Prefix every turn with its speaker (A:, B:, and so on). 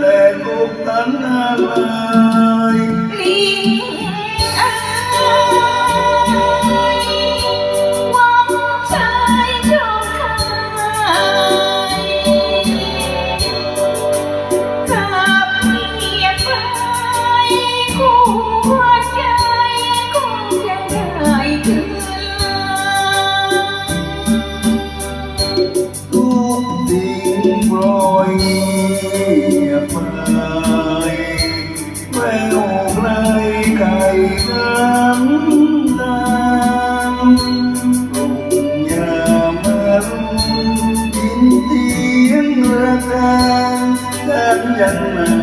A: แต่กบตัน
B: นมา อกไรไก่น้ำตาลงยามรุนยินดีรักกันกันยันมา